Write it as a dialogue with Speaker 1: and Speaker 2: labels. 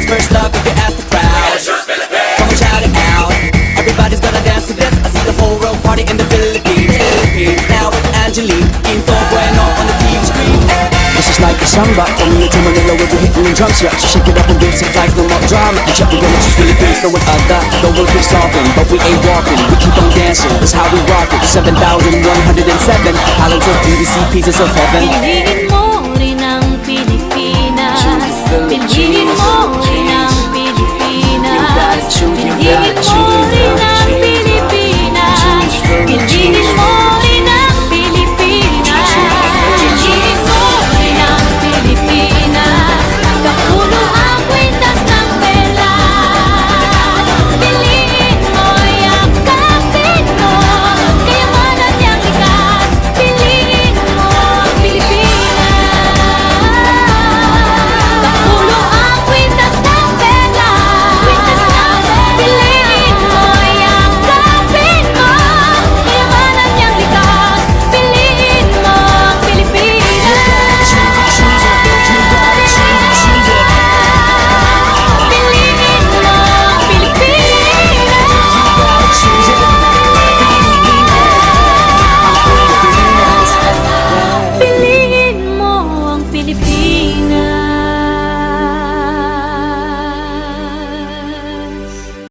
Speaker 1: out First love, if you ask the crowd. Come on, shout it out. Everybody's gonna dance to this. I see the whole world party in the Philippines. Philippines. Now with Angelique Info Bueno on the TV screen.
Speaker 2: This is like a samba. Coming into Manila with the hitting and drums Yeah, so shake it up and dance it like no more drama. And check it out, it's Philippines No one other, no one keep stopping But we ain't walking, we keep on dancing That's how we rock it. 7,107 Islands of BBC, pieces of heaven.